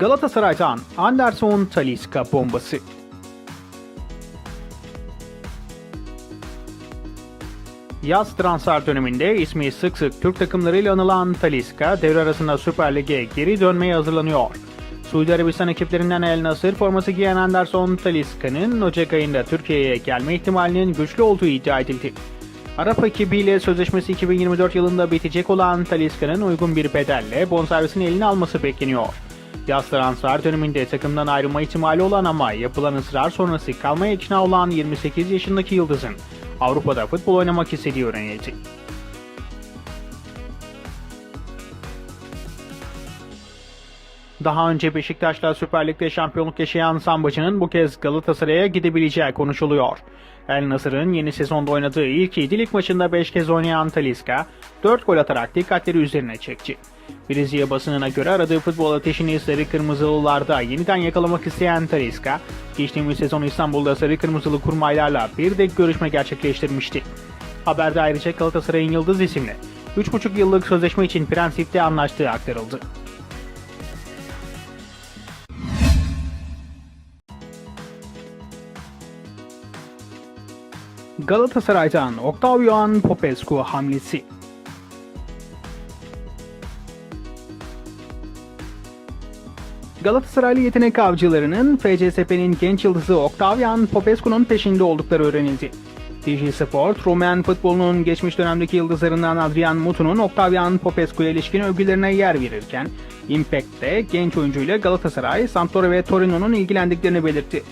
Galatasaray'dan Anderson Talisca bombası. Yaz transfer döneminde ismi sık sık Türk takımlarıyla anılan Talisca devre arasında Süper Lig'e geri dönmeye hazırlanıyor. Suudi Arabistan ekiplerinden El Nasır forması giyen Anderson Talisca'nın Ocak ayında Türkiye'ye gelme ihtimalinin güçlü olduğu iddia edildi. Arap ekibiyle sözleşmesi 2024 yılında bitecek olan Talisca'nın uygun bir bedelle bonservisini eline alması bekleniyor. Yaz transfer döneminde takımdan ayrılma ihtimali olan ama yapılan ısrar sonrası kalmaya ikna olan 28 yaşındaki Yıldız'ın Avrupa'da futbol oynamak istediği öğrenildi. Daha önce Beşiktaş'la Süper Lig'de şampiyonluk yaşayan Sambacı'nın bu kez Galatasaray'a gidebileceği konuşuluyor. El Nasır'ın yeni sezonda oynadığı ilk 7 lig maçında 5 kez oynayan Talisca 4 gol atarak dikkatleri üzerine çekti. Brezilya basınına göre aradığı futbol ateşini Sarı Kırmızılılarda yeniden yakalamak isteyen Talisca, geçtiğimiz sezon İstanbul'da Sarı Kırmızılı kurmaylarla bir de görüşme gerçekleştirmişti. Haberde ayrıca Galatasaray'ın Yıldız isimli 3,5 yıllık sözleşme için prensipte anlaştığı aktarıldı. Galatasaray'dan Octavian Popescu hamlesi. Galatasaraylı yetenek avcılarının FCSP'nin genç yıldızı Octavian Popescu'nun peşinde oldukları öğrenildi. DG Sport, Roman futbolunun geçmiş dönemdeki yıldızlarından Adrian Mutu'nun Octavian Popescu'ya ilişkin övgülerine yer verirken, Impact'te genç oyuncuyla Galatasaray, Sampdoria ve Torino'nun ilgilendiklerini belirtti.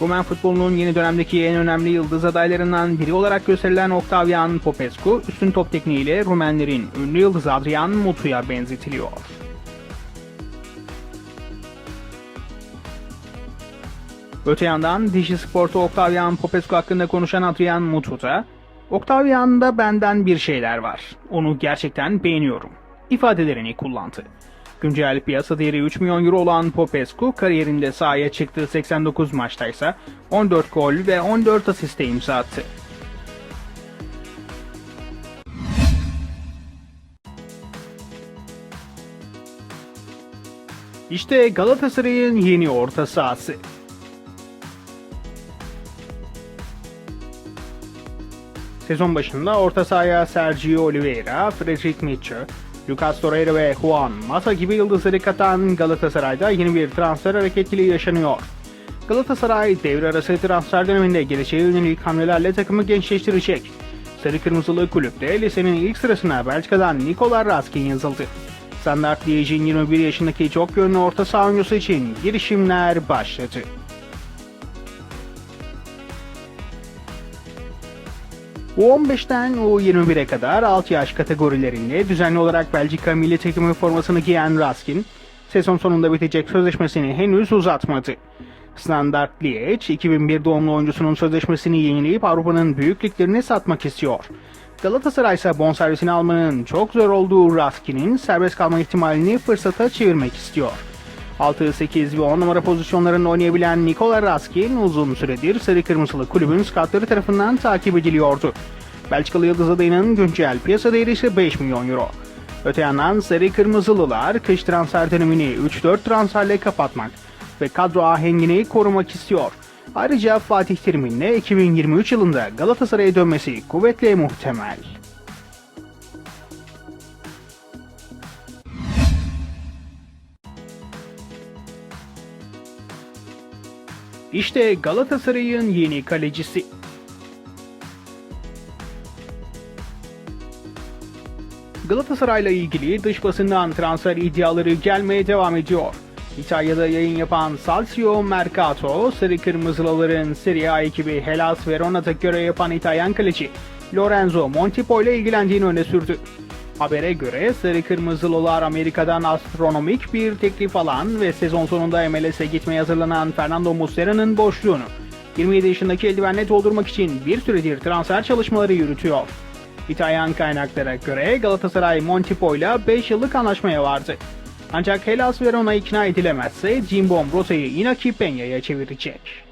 Roman futbolunun yeni dönemdeki en önemli yıldız adaylarından biri olarak gösterilen Octavian Popescu, üstün top tekniğiyle Rumenlerin ünlü yıldızı Adrian Mutu'ya benzetiliyor. Öte yandan Dişi Sport'ta Octavian Popescu hakkında konuşan Adrian Mutu da Octavian'da benden bir şeyler var. Onu gerçekten beğeniyorum. ifadelerini kullandı. Güncel piyasa değeri 3 milyon euro olan Popescu kariyerinde sahaya çıktığı 89 maçta ise 14 gol ve 14 asiste imza attı. İşte Galatasaray'ın yeni orta sahası. Sezon başında orta sahaya Sergio Oliveira, Frederic Mitchell, Lucas Torreira ve Juan Mata gibi yıldızları katan Galatasaray'da yeni bir transfer hareketliliği yaşanıyor. Galatasaray devre arası transfer döneminde geleceğe yönelik hamlelerle takımı gençleştirecek. Sarı Kırmızılı kulüpte lisenin ilk sırasına Belçika'dan Nikola Raskin yazıldı. Standart Liège'in 21 yaşındaki çok yönlü orta saha oyuncusu için girişimler başladı. U15'ten U21'e kadar alt yaş kategorilerinde düzenli olarak Belçika milli takımı formasını giyen Raskin, sezon sonunda bitecek sözleşmesini henüz uzatmadı. Standard Liège, 2001 doğumlu oyuncusunun sözleşmesini yenileyip Avrupa'nın büyük satmak istiyor. Galatasaray ise bonservisini almanın çok zor olduğu Raskin'in serbest kalma ihtimalini fırsata çevirmek istiyor. 6, 8 ve 10 numara pozisyonlarında oynayabilen Nikola Raskin uzun süredir Sarı Kırmızılı kulübün skatları tarafından takip ediliyordu. Belçikalı Yıldız adayının güncel piyasa değeri ise 5 milyon euro. Öte yandan Sarı Kırmızılılar kış transfer dönemini 3-4 transferle kapatmak ve kadro ahengini korumak istiyor. Ayrıca Fatih Terim'in de 2023 yılında Galatasaray'a dönmesi kuvvetle muhtemel. İşte Galatasaray'ın yeni kalecisi. Galatasaray'la ilgili dış basından transfer iddiaları gelmeye devam ediyor. İtalya'da yayın yapan Salsio Mercato, Sarı Kırmızılıların Serie A ekibi Hellas Verona'da göre yapan İtalyan kaleci Lorenzo Montipo ile ilgilendiğini öne sürdü. Habere göre Sarı Kırmızılılar Amerika'dan astronomik bir teklif alan ve sezon sonunda MLS'e gitmeye hazırlanan Fernando Muslera'nın boşluğunu 27 yaşındaki eldivenle doldurmak için bir süredir transfer çalışmaları yürütüyor. İtalyan kaynaklara göre Galatasaray Montipo ile 5 yıllık anlaşmaya vardı. Ancak Hellas Verona ikna edilemezse Cimbom rotayı Inaki Peña'ya çevirecek.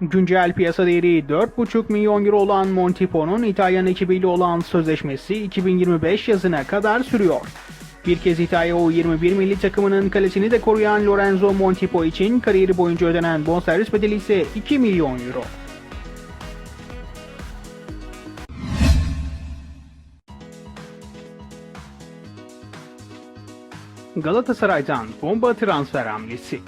Güncel piyasa değeri 4,5 milyon euro olan Montipo'nun İtalyan ekibiyle olan sözleşmesi 2025 yazına kadar sürüyor. Bir kez İtalya U21 milli takımının kalesini de koruyan Lorenzo Montipo için kariyeri boyunca ödenen bonservis bedeli ise 2 milyon euro. Galatasaray'dan bomba transfer hamlesi.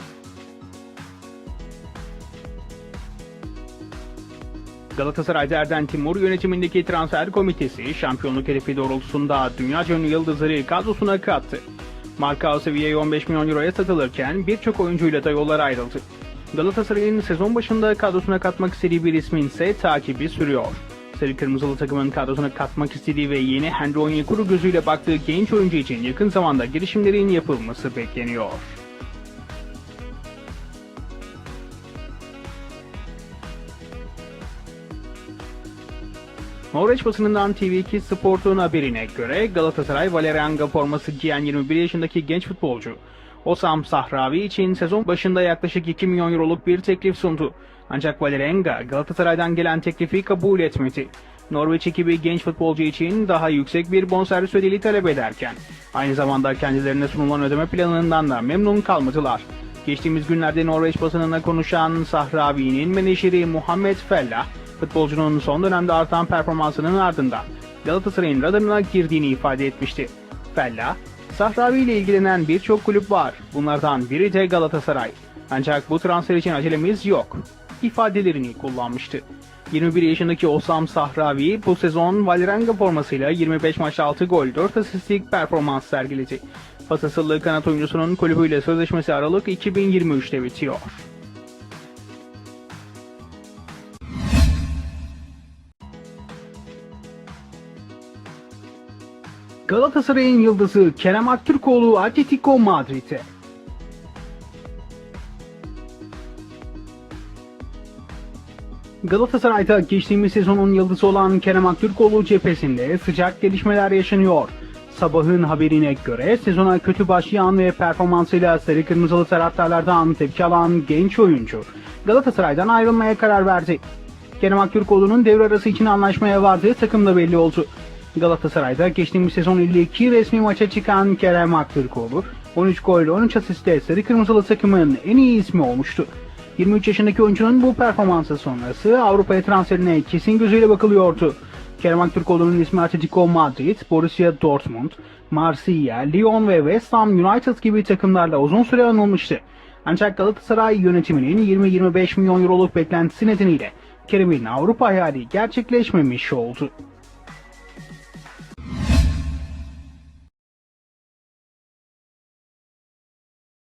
Galatasaray'da Erden Timur yönetimindeki transfer komitesi şampiyonluk hedefi doğrultusunda dünya ünlü yıldızları kadrosuna kattı. Marka seviyeye 15 milyon euroya satılırken birçok oyuncuyla da yollar ayrıldı. Galatasaray'ın sezon başında kadrosuna katmak istediği bir ismin ise takibi sürüyor. Sarı Kırmızılı takımın kadrosuna katmak istediği ve yeni Henry Onyekuru gözüyle baktığı genç oyuncu için yakın zamanda girişimlerin yapılması bekleniyor. Norveç basınından TV2 Sport'un haberine göre Galatasaray Valerianga forması giyen 21 yaşındaki genç futbolcu Osam Sahravi için sezon başında yaklaşık 2 milyon euroluk bir teklif sundu. Ancak Valerianga Galatasaray'dan gelen teklifi kabul etmedi. Norveç ekibi genç futbolcu için daha yüksek bir bonservis ödeli talep ederken aynı zamanda kendilerine sunulan ödeme planından da memnun kalmadılar. Geçtiğimiz günlerde Norveç basınına konuşan Sahravi'nin menajeri Muhammed Fellah, futbolcunun son dönemde artan performansının ardından Galatasaray'ın radarına girdiğini ifade etmişti. Fellah, Sahravi ile ilgilenen birçok kulüp var. Bunlardan biri de Galatasaray. Ancak bu transfer için acelemiz yok. ifadelerini kullanmıştı. 21 yaşındaki Osam Sahravi bu sezon Valranga formasıyla 25 maç 6 gol 4 asistlik performans sergiledi. Pasasıllı kanat oyuncusunun kulübüyle sözleşmesi Aralık 2023'te bitiyor. Galatasaray'ın yıldızı Kerem Aktürkoğlu Atletico Madrid'e. Galatasaray'da geçtiğimiz sezonun yıldızı olan Kerem Aktürkoğlu cephesinde sıcak gelişmeler yaşanıyor. Sabahın haberine göre sezona kötü başlayan ve performansıyla sarı kırmızılı taraftarlardan tepki alan genç oyuncu Galatasaray'dan ayrılmaya karar verdi. Kerem Aktürkoğlu'nun devre arası için anlaşmaya vardığı takımda belli oldu. Galatasaray'da geçtiğimiz sezon 52 resmi maça çıkan Kerem Aktürkoğlu 13 gol 13 asiste sarı kırmızılı takımın en iyi ismi olmuştu. 23 yaşındaki oyuncunun bu performansı sonrası Avrupa'ya transferine kesin gözüyle bakılıyordu. Kerem Aktürkoğlu'nun ismi Atletico Madrid, Borussia Dortmund, Marsilya, Lyon ve West Ham United gibi takımlarla uzun süre anılmıştı. Ancak Galatasaray yönetiminin 20-25 milyon euroluk beklentisi nedeniyle Kerem'in Avrupa hayali gerçekleşmemiş oldu.